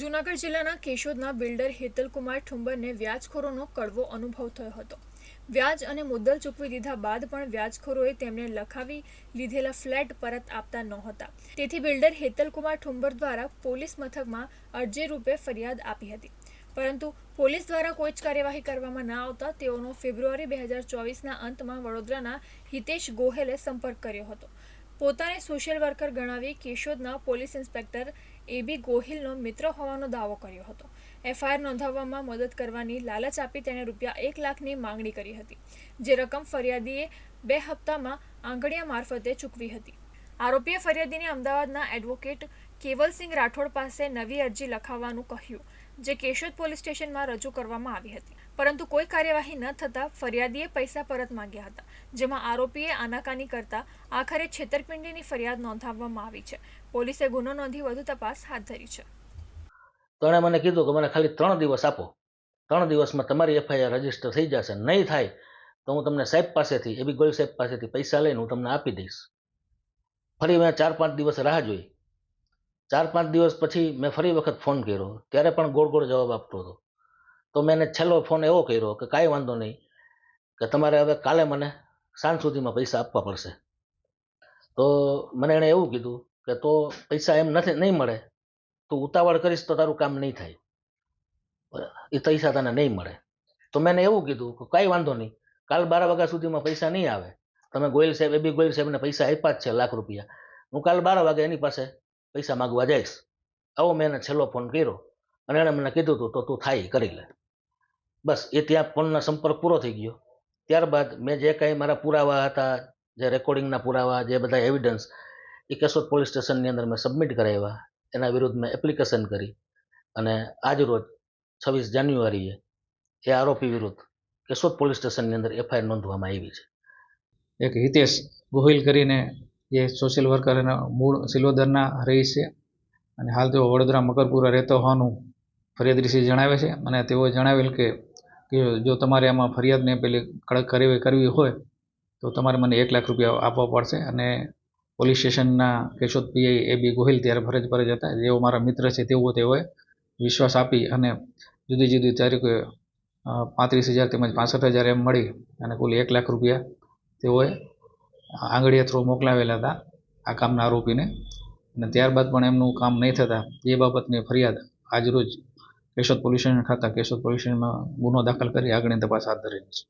જૂનાગઢ જિલ્લાના કેશોદના બિલ્ડર હેતલકુમાર ઠુંબરને વ્યાજખોરોનો કડવો અનુભવ થયો હતો. વ્યાજ અને મુદ્દલ ચૂકવી દીધા બાદ પણ વ્યાજખોરોએ તેમને લખાવી લીધેલા ફ્લેટ પરત આપતા નહોતા. તેથી બિલ્ડર હેતલકુમાર ઠુંબર દ્વારા પોલીસ મથકમાં અરજી રૂપે ફરિયાદ આપી હતી. પરંતુ પોલીસ દ્વારા કોઈ જ કાર્યવાહી કરવામાં ના આવતા તેઓનો ફેબ્રુઆરી બે હજાર ચોવીસના અંતમાં વડોદરાના હિતેશ ગોહેલે સંપર્ક કર્યો હતો. પોતાને સોશિયલ વર્કર ગણાવી કેશોદના પોલીસ ઇન્સ્પેક્ટર એબી ગોહિલનો મિત્ર હોવાનો દાવો કર્યો હતો. એફઆઈઆર નોંધાવવામાં મદદ કરવાની લાલચ આપી તેણે રૂપિયા એક લાખની માંગણી કરી હતી, જે રકમ ફરિયાદીએ બે હપ્તામાં આંગળીયા મારફતે ચૂકવી હતી. આરોપીએ ફરિયાદીને અમદાવાદના એડવોકેટ કેવલસિંહ રાઠોડ પાસે નવી અરજી લખાવવાનું કહ્યું, જે કેશોદ પોલીસ સ્ટેશનમાં રજૂ કરવામાં આવી હતી. પરંતુ કોઈ કાર્યવાહી ન થતાં ફરિયાદીએ પૈસા પરત માંગ્યા હતા, જેમાં આરોપીએ આનાકાની કરતા આખરે છેતરપિંડીની ફરિયાદ નોંધાવવામાં આવી છે. પોલીસે ગુનો નોંધી વધુ તપાસ હાથ ધરી છે. તણે મને કીધું કે મને ખાલી ત્રણ દિવસ આપો. ત્રણ દિવસમાં તમારી એફઆઈઆર રજિસ્ટર થઈ જશે. નહીં થાય તો હું તમને સાહેબ પાસેથી એબી ગોયલ સાહેબ પાસેથી પૈસા લઈને હું તમને આપી દઈશ. ફરી મેં ચાર પાંચ દિવસ રાહ જોઈ. ચાર પાંચ દિવસ પછી મેં ફરી વખત ફોન કર્યો. ત્યારે પણ ગોળ ગોળ જવાબ આપતો હતો. તો મેં એને છેલ્લો ફોન એવો કર્યો કે કાંઈ વાંધો નહીં, કે તમારે હવે કાલે મને સાંજ સુધીમાં પૈસા આપવા પડશે. તો મને એણે એવું કીધું કે તો પૈસા એમ નથી, નહીં મળે. તું ઉતાવળ કરીશ તો તારું કામ નહીં થાય. એ પૈસા તને નહીં મળે. તો મેં એવું કીધું કે કાંઈ વાંધો નહીં. કાલ બાર વાગ્યા સુધીમાં પૈસા નહીં આવે. તમે ગોયલ સાહેબ એબી ગોયલ સાહેબને પૈસા આપ્યા જ છે લાખ રૂપિયા. હું કાલ બાર વાગે એની પાસે પૈસા માગવા જઈશ. આવો મેં એને છેલ્લો ફોન કર્યો અને એણે મને કીધું હતું તો તું થાય, કરી લે. બસ, એ ત્યાં ફોનનો સંપર્ક પૂરો થઈ ગયો. ત્યારબાદ મેં જે કાંઈ મારા પુરાવા હતા, જે રેકોર્ડિંગના પુરાવા, જે બધા એવિડન્સ એ કેશોદ પોલીસ સ્ટેશનની અંદર મેં સબમિટ કરાવ્યા. એના વિરુદ્ધ મેં એપ્લિકેશન કરી. અને આજ રોજ છવ્વીસ જાન્યુઆરીએ એ આરોપી વિરુદ્ધ કેશોદ પોલીસ સ્ટેશનની અંદર એફઆઈઆર નોંધવામાં આવી છે. એક હિતેશ ગોહિલ કરીને જે સોશિયલ વર્કર એના મૂળ સિલોદરના રહી છે. અને હાલ તેઓ વડોદરા મકરપુરા રહેતો હોવાનું ફરિયાદ ફરિયાદીશ્રી જણાવે છે. અને તેઓએ જણાવેલ કે જો તમારે આમાં ફરિયાદને પેલી કડક કાર્યવાહી કરવી હોય, તો તમારે મને એક લાખ રૂપિયા આપવા પડશે. અને પોલીસ સ્ટેશનના Keshod PI A. B. Gohil ત્યારે ફરજ પર જ હતા. જેઓ મારા મિત્ર છે તેઓ તેઓએ વિશ્વાસ આપી અને જુદી જુદી તારીખે પાંત્રીસ હજાર તેમજ પાસઠ હજાર એમ મળી અને કુલ એક લાખ રૂપિયા તેઓએ આંગળીયા થ્રુ મોકલાવેલા હતા આ કામના આરોપીને. અને ત્યારબાદ પણ એમનું કામ નહીં થતાં એ બાબતની ફરિયાદ આજરોજ કેશોદ પોલીસ સ્ટેશન ખાતા કેશોદ પોલીસ સ્ટેશનમાં ગુનો દાખલ કરી આગળની તપાસ હાથ ધરેલી છે.